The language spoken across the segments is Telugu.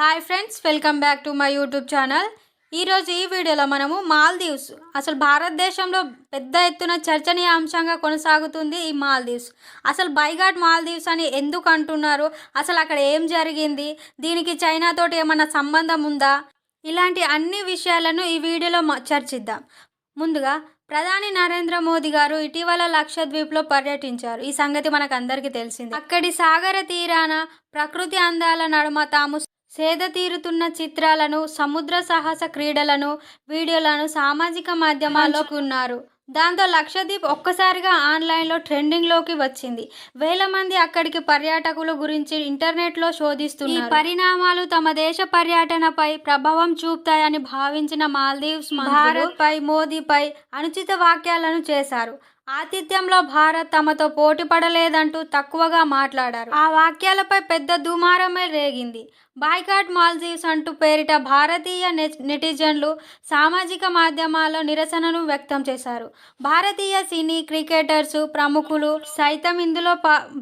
Hi friends welcome back to my YouTube channel. ఈరోజు ఈ వీడియోలో మనము మాల్దీవ్స్ అసలు భారతదేశంలో పెద్ద ఎత్తున చర్చనీయాంశంగా కొనసాగుతుంది ఈ మాల్దీవ్స్. అసలు బైఘాట్ మాల్దీవ్స్ అని ఎందుకు అంటున్నారు? అసలు అక్కడ ఏం జరిగింది? దీనికి చైనాతోటి ఏమైనా సంబంధం ఉందా? ఇలాంటి అన్ని విషయాలను ఈ వీడియోలో మ- చర్చిద్దాం. ముందుగా ప్రధాని నరేంద్ర మోదీ గారు ఇటీవల లక్షద్వీప్లో పర్యటించారు. ఈ సంగతి మనకు అందరికీ తెలిసింది. అక్కడి సాగర తీరాన ప్రకృతి అందాల నడుమ తాము సేద తీరుతున్న చిత్రాలను సముద్ర సాహస క్రీడలను వీడియోలను సామాజిక మాధ్యమాల్లో ఉన్నారు దాంతో లక్షద్వీప్ ఒక్కసారిగా ఆన్లైన్లో ట్రెండింగ్లోకి వచ్చింది. వేల మంది అక్కడికి పర్యాటకుల గురించి ఇంటర్నెట్లో శోధిస్తున్నారు. ఈ పరిణామాలు తమ దేశ పర్యటనపై ప్రభావం చూపుతాయని భావించిన మాల్దీవ్స్ భారత్పై మోదీపై అనుచిత వాక్యాలను చేశారు. ఆతిథ్యంలో భారత్ తమతో పోటీ పడలేదంటూ తక్కువగా మాట్లాడారు. ఆ వాక్యాలపై పెద్ద దుమారమే రేగింది. బాయ్కాట్ మాల్దీవ్స్ అంటూ పేరిట భారతీయ నెటిజన్లు సామాజిక మాధ్యమాల్లో నిరసనను వ్యక్తం చేశారు. భారతీయ సినీ క్రికెటర్స్ ప్రముఖులు సైతం ఇందులో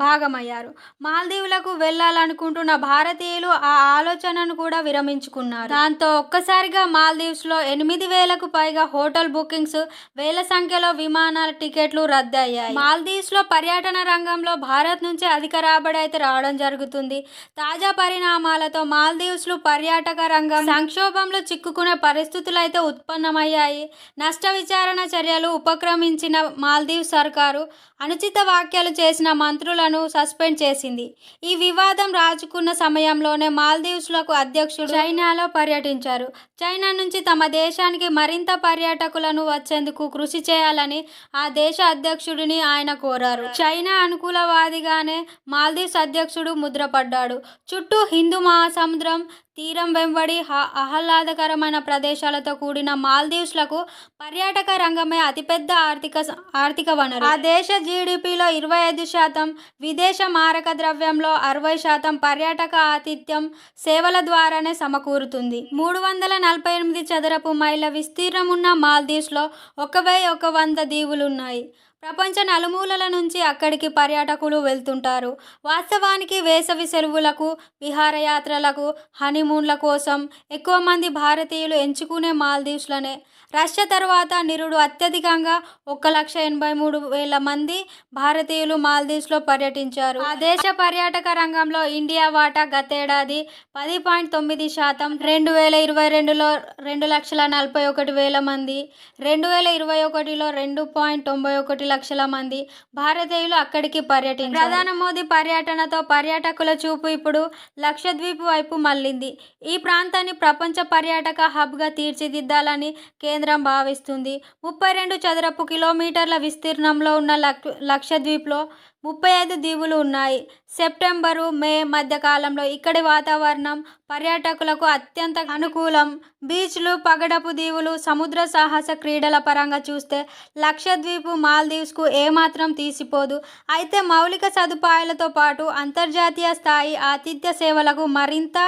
భాగమయ్యారు. మాల్దీవులకు వెళ్ళాలనుకుంటున్న భారతీయులు ఆ ఆలోచనను కూడా విరమించుకున్నారు. దాంతో ఒక్కసారిగా మాల్దీవ్స్లో ఎనిమిది వేలకు పైగా హోటల్ బుకింగ్స్ వేల సంఖ్యలో విమానాల టికెట్లు రద్దయ్యాయి. మాల్దీవ్స్లో పర్యటన రంగంలో భారత్ నుంచి అధిక రాబడి అయితే రావడం జరుగుతుంది. తాజా పరిణామాలతో మాల్దీవ్స్లో పర్యాటక రంగం సంక్షోభంలో చిక్కుకునే పరిస్థితులు అయితే ఉత్పన్నమయ్యాయి. నష్ట విచారణ చర్యలు ఉపక్రమించిన మాల్దీవ్ సర్కారు అనుచిత వ్యాఖ్యలు చేసిన మంత్రులను సస్పెండ్ చేసింది. ఈ వివాదం రాజుకున్న సమయంలోనే మాల్దీవ్స్లకు అధ్యక్షుడు చైనాలో పర్యటించారు. చైనా నుంచి తమ దేశానికి మరింత పర్యాటకులను వచ్చేందుకు కృషి చేయాలని ఆ దేశ అధ్యక్షుడిని ఆయన కోరారు. చైనా అనుకూలవాదిగానే మాల్దీవ్స్ అధ్యక్షుడు ముద్రపడ్డాడు. చుట్టూ హిందూ సముద్రం తీరం వెంబడి ఆహ్లాదకరమైన ప్రదేశాలతో కూడిన మాల్దీవ్స్లకు పర్యాటక రంగమే అతిపెద్ద ఆర్థిక ఆర్థిక వనరు. ఆ దేశ జీడిపిలో ఇరవై ఐదు శాతం విదేశ మారక ద్రవ్యంలో అరవై శాతం పర్యాటక ఆతిథ్యం సేవల ద్వారానే సమకూరుతుంది. మూడు వందల నలభై ఎనిమిది చదరపు మైళ్ళ విస్తీర్ణం ఉన్న మాల్దీవ్స్లో ఒక వెయ్యి ఒక వంద దీవులున్నాయి. ప్రపంచ నలుమూలల నుంచి అక్కడికి పర్యాటకులు వెళ్తుంటారు. వాస్తవానికి వేసవి సెలవులకు విహారయాత్రలకు హనీమూన్ల కోసం ఎక్కువ మంది భారతీయులు ఎంచుకునే మాల్దీవ్స్లనే. రష్యా తర్వాత నిరుడు అత్యధికంగా ఒక లక్ష ఎనభై మూడు వేల మంది భారతీయులు మాల్దీవ్స్లో పర్యటించారు. ఆ దేశ పర్యాటక రంగంలో ఇండియా వాటా గతేడాది పది పాయింట్ తొమ్మిది శాతం రెండు వేల ఇరవై రెండులో రెండు లక్షల నలభై ఒకటి వేల మంది రెండు వేల ఇరవై ఒకటిలో రెండు పాయింట్ తొంభై ఒకటి లక్షల మంది భారతీయులు అక్కడికి పర్యటించారు. ప్రధాని మోదీ పర్యటనతో పర్యాటకుల చూపు ఇప్పుడు లక్షద్వీప్ వైపు మళ్ళింది. ఈ ప్రాంతాన్ని ప్రపంచ పర్యాటక హబ్గా తీర్చిదిద్దాలని కేంద్రం భావిస్తుంది. ముప్పై రెండు చదరపు కిలోమీటర్ల విస్తీర్ణంలో ఉన్న లక్ లక్షద్వీప్లో ముప్పై ఐదు దీవులు ఉన్నాయి. సెప్టెంబరు మే మధ్యకాలంలో ఇక్కడి వాతావరణం పర్యాటకులకు అత్యంత అనుకూలం. బీచ్లు పగడపు దీవులు సముద్ర సాహస క్రీడల పరంగా చూస్తే లక్షద్వీపు మాల్దీవ్స్కు ఏమాత్రం తీసిపోదు. అయితే మౌలిక సదుపాయాలతో పాటు అంతర్జాతీయ స్థాయి ఆతిథ్య సేవలకు మరింత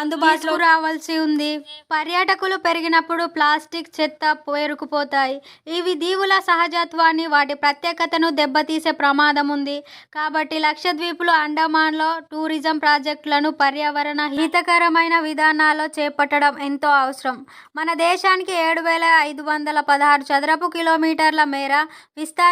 అందుబాటులో రావాల్సి ఉంది. పర్యాటకులు పెరిగినప్పుడు ప్లాస్టిక్ చెత్త పేరుకుపోతాయి. ఇవి దీవుల సహజత్వాన్ని వాటి ప్రత్యేకతను దెబ్బతీసే ప్రమాదం ఉంది. కాబట్టి లక్షద్వీపులు అండమాన్లో టూరిజం ప్రాజెక్టులను పర్యావరణ హితకరమైన విధానాల్లో చేపట్టడం ఎంతో అవసరం. మన దేశానికి ఏడు వేల ఐదు వందల పదహారు చదరపు కిలోమీటర్ల మేర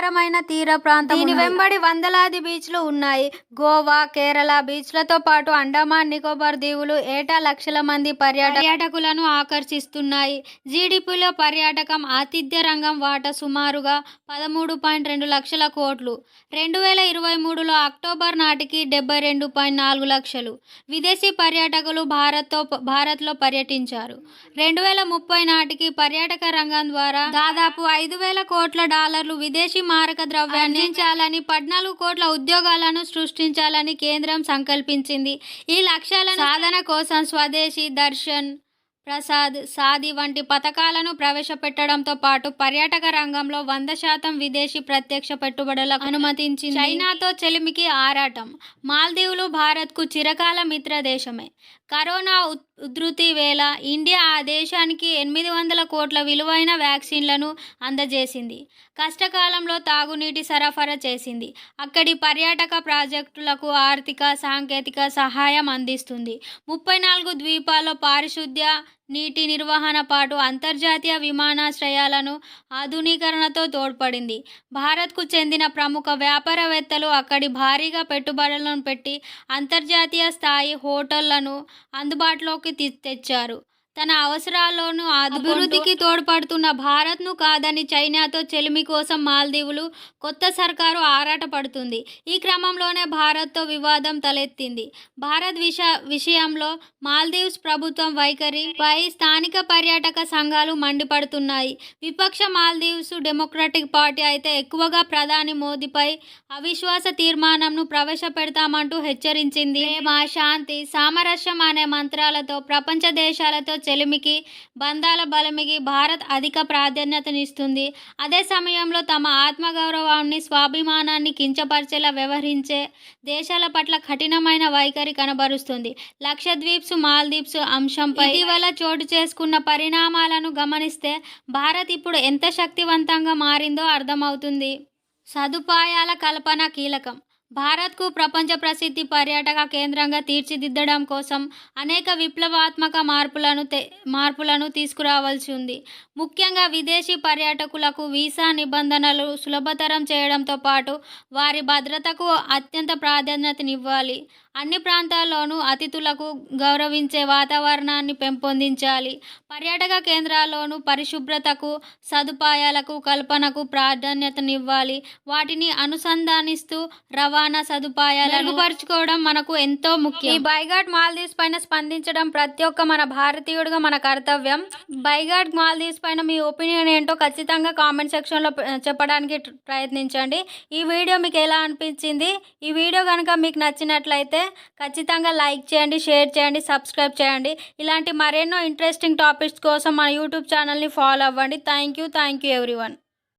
విస్తారమైన తీర ప్రాంతం దీని వెంబడి వందలాది బీచ్లు ఉన్నాయి. గోవా కేరళ బీచ్లతో పాటు అండమాన్ నికోబార్ దీవులు ఏటా లక్షల మంది పర్యాటకులను ఆకర్షిస్తున్నాయి. జీడిపిలో పర్యాటకం ఆతిథ్య రంగం వాటా సుమారుగా పదమూడు పాయింట్ రెండు లక్షల కోట్లు. రెండు వేల ఇరవై మూడులో అక్టోబర్ నాటికి డెబ్బై రెండు పాయింట్ నాలుగు లక్షలు. విదేశీ పర్యాటకులు భారత్తో భారత్లో పర్యటించారు. రెండు వేల ముప్పై నాటికి పర్యాటక రంగం ద్వారా దాదాపు ఐదు వేల కోట్ల డాలర్లు విదేశీ మారక ద్రవ్యాన్ని అందించాలని పద్నాలుగు కోట్ల ఉద్యోగాలను సృష్టించాలని కేంద్రం సంకల్పించింది. ఈ లక్ష్యాల సాధన కోసం స్వదేశీ దర్శన్ ప్రసాద్ సాది వంటి పథకాలను ప్రవేశపెట్టడంతో పాటు పర్యాటక రంగంలో వంద శాతం విదేశీ ప్రత్యక్ష పెట్టుబడులకు అనుమతించింది. చైనాతో చెలిమికి ఆరాటం. మాల్దీవులు భారత్కు చిరకాల మిత్ర దేశమే కరోనా ఉధృతి వేళ ఇండియా ఆ దేశానికి ఎనిమిది వందల కోట్ల విలువైన వ్యాక్సిన్లను అందజేసింది. కష్టకాలంలో తాగునీటి సరఫరా చేసింది. అక్కడి పర్యాటక ప్రాజెక్టులకు ఆర్థిక సాంకేతిక సహాయం అందిస్తుంది. ముప్పై నాలుగు ద్వీపాల్లో పారిశుద్ధ్య నీటి నిర్వహణ పాటు అంతర్జాతీయ విమానాశ్రయాలను ఆధునీకరణతో తోడ్పడింది. భారత్కు చెందిన ప్రముఖ వ్యాపారవేత్తలు అక్కడి భారీగా పెట్టుబడులను పెట్టి అంతర్జాతీయ స్థాయి హోటళ్ళను అందుబాటులోకి తెచ్చారు. తన అవసరాలను అభివృద్ధికి తోడ్పడుతున్న భారత్ను కాదని చైనాతో చెలిమి కోసం మాల్దీవులు కొత్త సర్కారు ఆరాటపడుతుంది. ఈ క్రమంలోనే భారత్తో వివాదం తలెత్తింది. భారత్ విష విషయంలో మాల్దీవ్స్ ప్రభుత్వం వైఖరిపై స్థానిక పర్యాటక సంఘాలు మండిపడుతున్నాయి. విపక్ష మాల్దీవ్స్ డెమోక్రటిక్ పార్టీ అయితే ఎక్కువగా ప్రధాని మోదీపై అవిశ్వాస తీర్మానంను ప్రవేశపెడతామంటూ హెచ్చరించింది. ప్రేమ శాంతి సామరస్యం అనే మంత్రాలతో ప్రపంచ దేశాలతో చెలిమికి బంధాల బలమికి భారత్ అధిక ప్రాధాన్యతనిస్తుంది. అదే సమయంలో తమ ఆత్మగౌరవాన్ని స్వాభిమానాన్ని కించపరిచేలా వ్యవహరించే దేశాల పట్ల కఠినమైన వైఖరి కనబరుస్తుంది. లక్షద్వీప్స్ మాల్దీప్స్ అంశంపై ఇటీవల చోటు చేసుకున్న పరిణామాలను గమనిస్తే భారత్ ఇప్పుడు ఎంత శక్తివంతంగా మారిందో అర్థమవుతుంది. సదుపాయాల కల్పన కీలకం. భారత్కు ప్రపంచ ప్రసిద్ధి పర్యాటక కేంద్రంగా తీర్చిదిద్దడం కోసం అనేక విప్లవాత్మక మార్పులను మార్పులను తీసుకురావాల్సి ఉంది. ముఖ్యంగా విదేశీ పర్యాటకులకు వీసా నిబంధనలు సులభతరం చేయడంతో పాటు వారి భద్రతకు అత్యంత ప్రాధాన్యతనివ్వాలి. అన్ని ప్రాంతాల్లోనూ అతిథులకు గౌరవించే వాతావరణాన్ని పెంపొందించాలి. పర్యాటక కేంద్రాల్లోనూ పరిశుభ్రతకు సదుపాయాలకు కల్పనకు ప్రాధాన్యతనివ్వాలి. వాటిని అనుసంధానిస్తూ రవాణా సదుపాయాలను మెరుగుపరుచుకోవడం మనకు ఎంతో ముఖ్యం. ఈ బైగాట్ మాల్దీవ్స్ పైన స్పందించడం ప్రతి ఒక్క మన భారతీయుడిగా మన కర్తవ్యం. బైగాట్ మాల్దీవ్స్ పైన మీ ఒపీనియన్ ఏంటో ఖచ్చితంగా కామెంట్ సెక్షన్లో చెప్పడానికి ప్రయత్నించండి. ఈ వీడియో మీకు ఎలా అనిపించింది? ఈ వీడియో కనుక మీకు నచ్చినట్లయితే ఖచ్చితంగా లైక్ చేయండి షేర్ చేయండి సబ్స్క్రైబ్ చేయండి. ఇలాంటి మరెన్నో ఇంట్రెస్టింగ్ టాపిక్స్ కోసం మన యూట్యూబ్ ఛానల్ని ఫాలో అవ్వండి. Thank you thank you everyone.